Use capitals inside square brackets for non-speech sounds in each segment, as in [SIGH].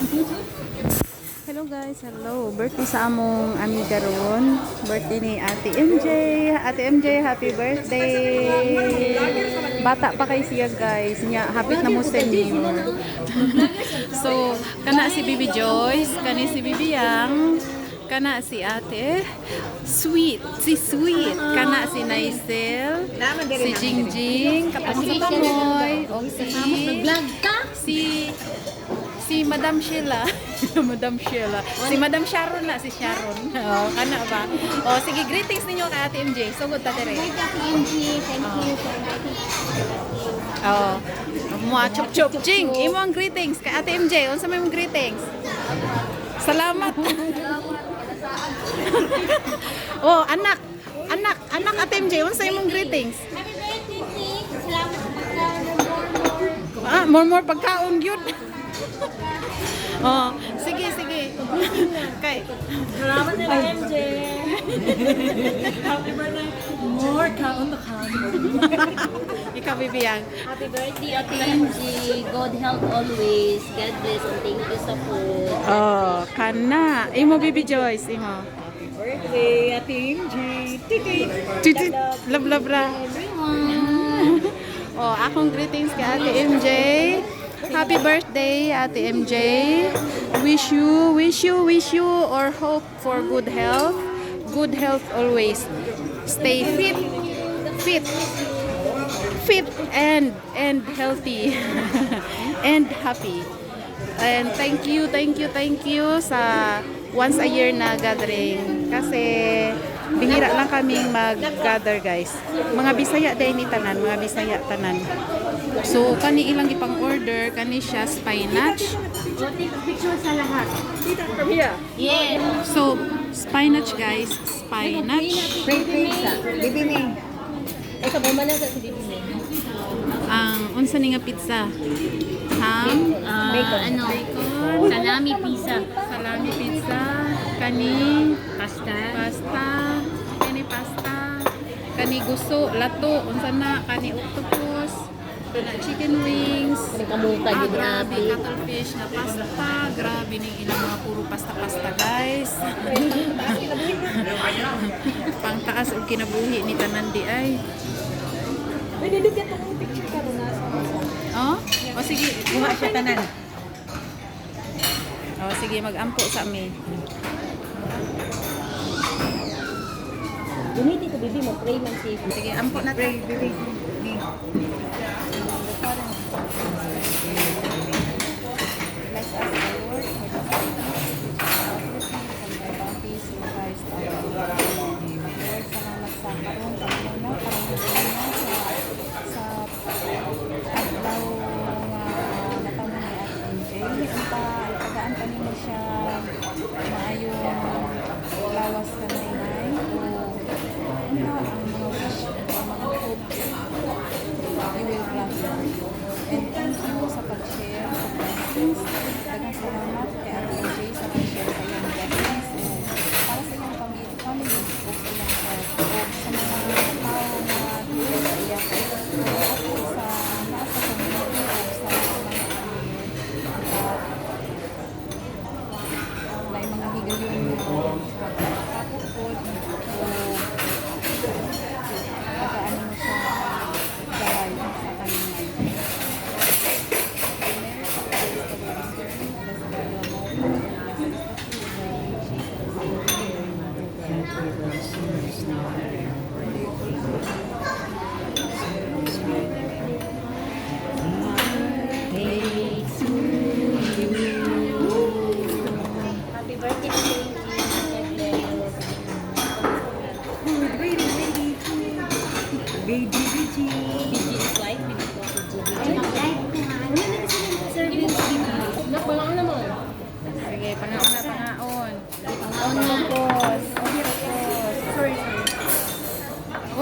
Hello guys, hello. Birthday sa among amiga ron. Birthday ni Ate MJ. Ate MJ, happy birthday. Bata pa kay siya guys. Nya, hapit na mo senior. [LAUGHS] so, kana si Bibi Joyce, kani si Bibi Yang, kana si Ate Sweet, si Sweet, kana si Naisel, si Jingjing, kapag si Pamoy, o si si si Madam Sheila. [LAUGHS] Madam Sheila. Si Madam Sharon na, si Sharon. [LAUGHS] Oh, kana ba? Oh, sige, greetings ninyo kay Ate MJ. Sugod ta dire. Hi, Kati MG. Thank you for inviting us. Oh. Mua chup chup ching. Imo ang greetings kay Ate MJ. Unsa may mong greetings? Salamat. [LAUGHS] oh, anak. Anak, anak Ate MJ, unsa imong greetings? Happy birthday. Salamat sa more. Ah, more more pagkaon gyud. [LAUGHS] oh, sige, sige. [LAUGHS] Kay Salamat nila MJ. Happy birthday. More kaon na kaon. ikaw bibiyang. Happy birthday, Ate MG. God help always. God bless and thank you sa food. Oh, kana. Imo Bibi Joyce, imo. Birthday, Ate MJ. Titi. Titi, love love ra. Everyone. [LAUGHS] Oh, akong greetings kay Ate MJ. Happy birthday, Ate MJ. Wish you, wish you, wish you or hope for good health. Good health always. Stay fit. Fit. Fit and and healthy. [LAUGHS] and happy. And thank you, thank you, thank you sa once a year na gathering. Kasi bihira lang kaming mag-gather guys. Mga Bisaya din ni tanan, mga Bisaya tanan. So kani ilang ipang order, kani siya spinach. Picture sa lahat. From here. Yes. So spinach guys, spinach. Bibi ni. Ito, bumala sa si Bibi May. Ang unsa ni nga pizza? Ham, Ah, ano? bacon, Salami pizza. salami pizza, kani Pasta. pasta, kani pasta, kani guso, lato, unsa na, kani octopus, chicken wings, Kamuka, ah, grabe, cuttlefish na pasta, grabe ning ilang mga puro pasta-pasta guys. [LAUGHS] Pangtaas og kinabuhi ni tanan di ay. Pwede din itong picture ka nasa. Oh? O sige, Buha siya tanan. O sige, mag-ampo sa amin. Gumiti ko, Bibi mo. Pray man safe. Sige, ampo na tayo. Pray, bibi. Got it.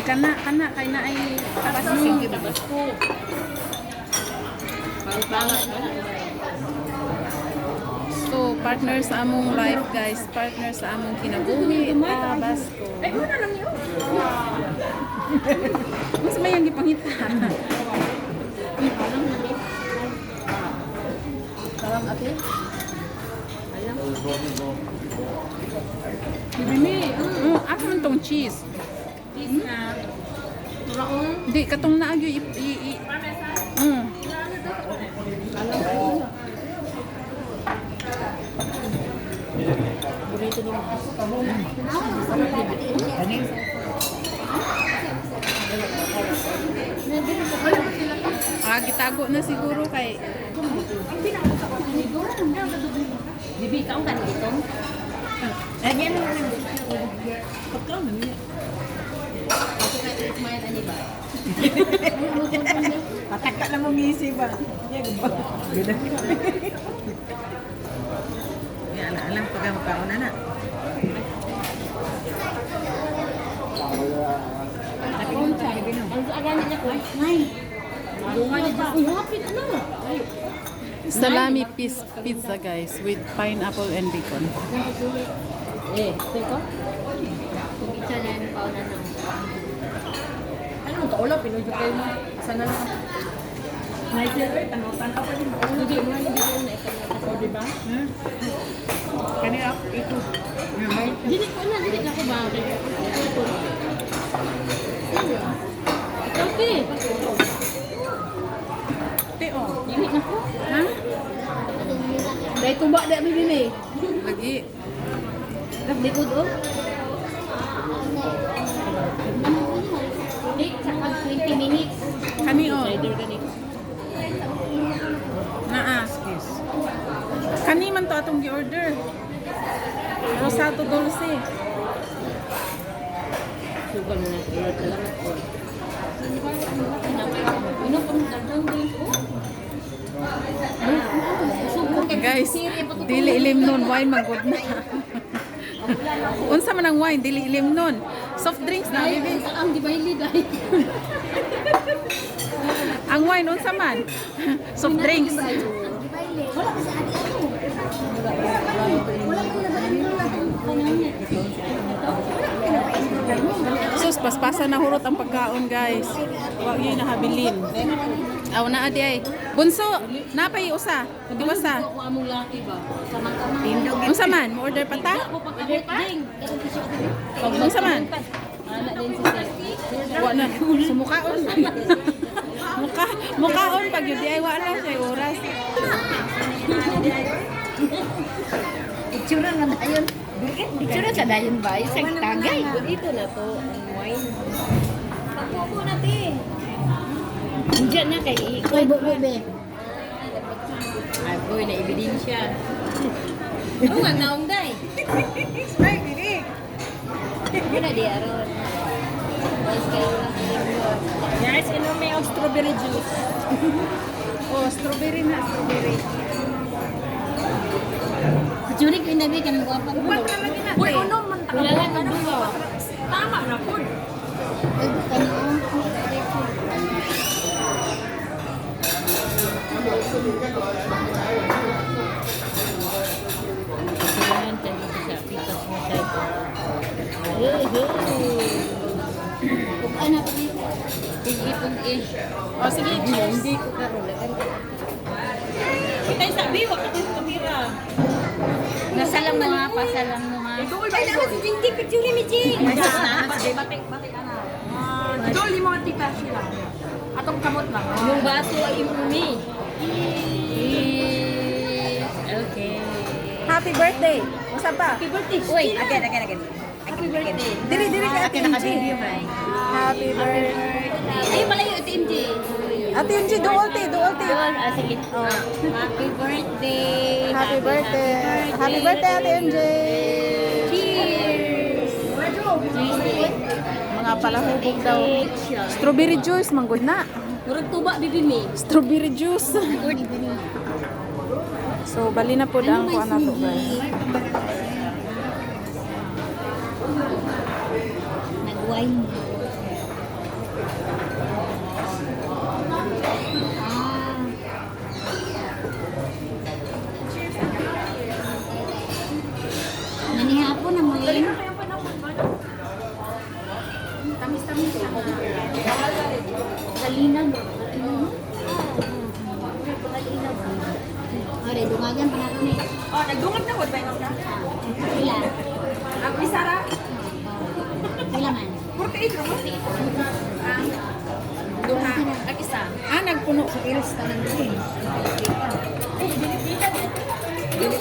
Uy, kana, kana, kay na ay tapas mo. Basko. Pangpangat na. So, partner sa among life, guys. Partner sa among kinabuhi. Tabasco. Ay, una lang yun. [LAUGHS] Mas may ang gipangita. Parang ate. Bibili. Mm, asa man tong cheese? Cheese na. Raong. Di, katong naagyo i... i, i mm. Burrito nung Ah, gitago na siguro kay... Bibi, kaong ka dito? Lagyan mo lang. Pagkaon na niya. Ismail ani ba? Pataka na mong isip ba? Ba? Ganda. Yan, alam pag ang kauna na. Ang agani niya ko. Nay. Bunga niya dyan. Uy, hapit ano? Salami pizza guys with pineapple and bacon. Eh, teko. Kung isa na yung paunan ng... Ano mo kaula? Pinujo kayo mo. Sana lang. May sir, tanutan ka pa din. Hindi mo hindi ko na ito. Di ba? Kanina, ito. Dili ko na, dili na ko ba? Ito. Okay. Teo, Dili na ko. ha? Dahil tuba na may bili. Lagi. Likod oh. Take saka 20 minutes. Kani o. Cider ganito. Naa. Kani man to atong gi-order. Rosato dulce. Sugar na natin. Salamat po. Ano mo ko? Sugar kay Guys, dili ilim nun. Wine magod na. Unsa man ang wine, dili ilim nun. Soft drinks na, bibi. ang di ba? Ang wine, unsa man. Soft drinks. Wala kasi adi ano. Wala na ba Sus, paspasa na hurot ang pagkaon, guys. Wa yun nahabilin. Aw na adi ay. Bunso, napay usa. Among laki ba? Samang-samang. Unsa man, mo order pa ta? Pagkabot ding. Unsa man? Ana din si. Wa na sumukaon. Muka, mukaon pag yun di ay wala siya oras. Itsura na dayon. Itsura sa dayon ba? Isang tagay. Dito na to. Ang wine. Pagpupo na ti. Diyan na kay Ikoy. Boy, be. Ay, boy, na ebidensya. [LAUGHS] Oo nga, naong day. Ay, dili. Wala di aron. Mas kayo lang. Yes, inom may ang strawberry juice. [LAUGHS] Oh, strawberry na, strawberry. Kachuri ko inabi ka ng guwapa. Uwan na lagi na. Uy, unom man ta. Wala lang ng duwa. Tama na po. Kailangan tayo sa pitas mo sa Hey, hey. Kung ano pa dito? Pigi-pigi. Oh, sige. Hindi ko karulagan. Tay sabi, wa ka din kamera. Nasa lang mo nga, pasa lang mo nga. Ito? Si Jinky, picture ni Jing. Batik, batik, batik, ana. Idol, yung mga tita sila. Atong kamot lang. Yung baso ay imuni. Okay. Happy birthday. Unsa pa? Happy birthday. Uy, again, again, again. Happy birthday. Dili dili ka Ate MJ. Happy birthday. Ay, malayo ito, MJ. Ate MJ, duolte, duolte. Yun, ah, sige. Happy birthday. Happy birthday. Happy birthday, Ate MJ. Cheers. Cheers. Mga palahubog daw. Strawberry juice, manggod na. Murag tuba, bibi mi. Strawberry juice. So, bali na po ang kuha na to, guys. Nag-wine. Nanihapon na mo yun. Tamis-tamis ako. Kalina mo. Kalina mo. Are, dungagan pa nato ni. Oh, nagdungag na ko ba ikaw na? Ila. Ang isa ra, Ila man. 48 ra mo. Ah, duha. Ang isa. Ah, nagpuno sa iris ka ng din. Hello.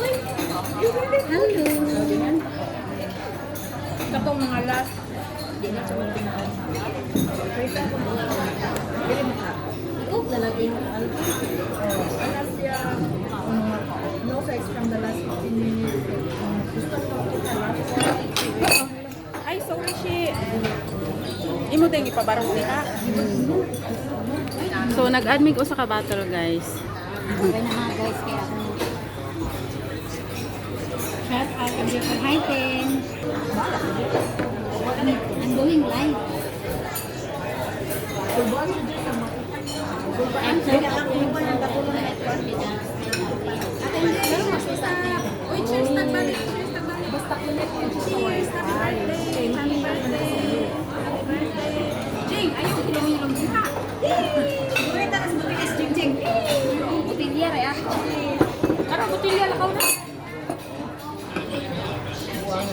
Katong mga last. Di na sa mga Ikaw lalaki ng alba. Last year, no sex from the last 15 minutes. Gusto ko sa last Ay, sorry, she. Imo din ipabarong niya. So, nag-admit ko sa kabattle, guys. Okay na mga guys, kaya ako. Shout out and for hi Ten. I'm going live. I'm sorry, ako yung Uy, cheers, nagbalik. Cheers, nagbalik. Basta kulit. Cheers, happy birthday. Happy birthday. Happy birthday. Jing, ayaw, ilong-ilong din ha. Gawin na sa butis, Jing, Jing. Butilya, Raya. Tara, butilya, lakaw na. Ako,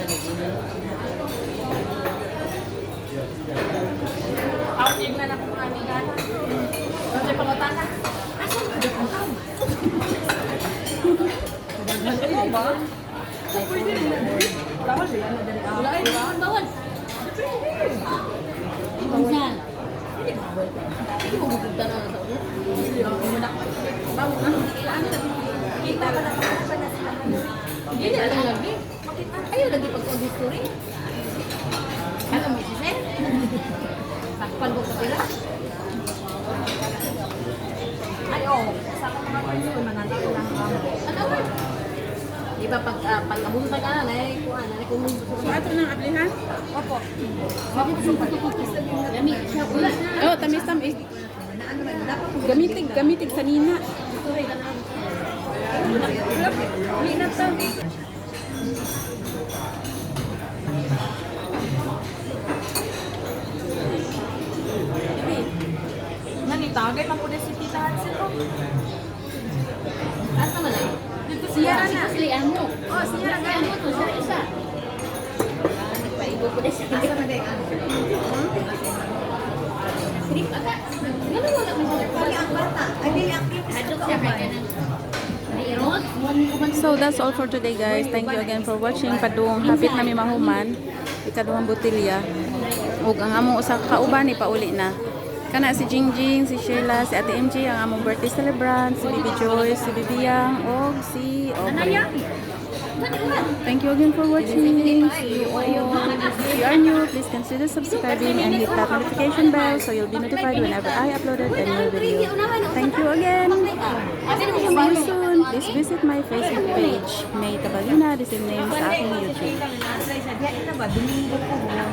tingnan ako mga amiga. Kasi pangutan na. Asan ka dito ang tao? Ano ba? So, pwede rin na. Bawal ba yan? Madali ako. Wala, bawal, bawal. Minsan. Hindi mo bubugta na sa ulo. Hindi muna. Bawal na. Ano na? Kita ka na na sila. Hindi na lang. Ayaw lagi pag-history. Ano mo, sise? Takpan ko kapila. Ay, oo. Sa ako mga friends ko, ko lang. Ano ba? Di ba pag uh, pagkabunta ka na, eh, kuha na, eh, kung So, ato ng aplihan? Opo. Oh, tamis-tamis. Gamitig, gamitig sa nina. Hindi na to. Nanitagay man po na si Tita Hansen ko. Asa man ay? Dito siya Si na. Kuslian mo. Oh, siya na mo to, siya isa. Ah, Nagpaigo ko na siya. Asa man ay? Trip ata. Ganun wala man siya. Wala ang bata. Ay, di active. Hadok siya kay kanan. Mayroon? So, that's all for today, guys. Thank you again for watching. Padung hapit na mi mahuman. Ikaduhang botilya. Ug ang among usa ka kauban ni pauli na. Kana si Jingjing, si Sheila, si Ate MJ, ang among birthday celebrant, si Bibi Joyce, si Bibiang, ug si Aubrey. Thank you again for watching. See you all. If you are new, please consider subscribing and hit that notification bell so you'll be notified whenever I uploaded a new video. Thank you again. See you soon. Please visit my Facebook page, May Tabalina, the same name sa aking YouTube.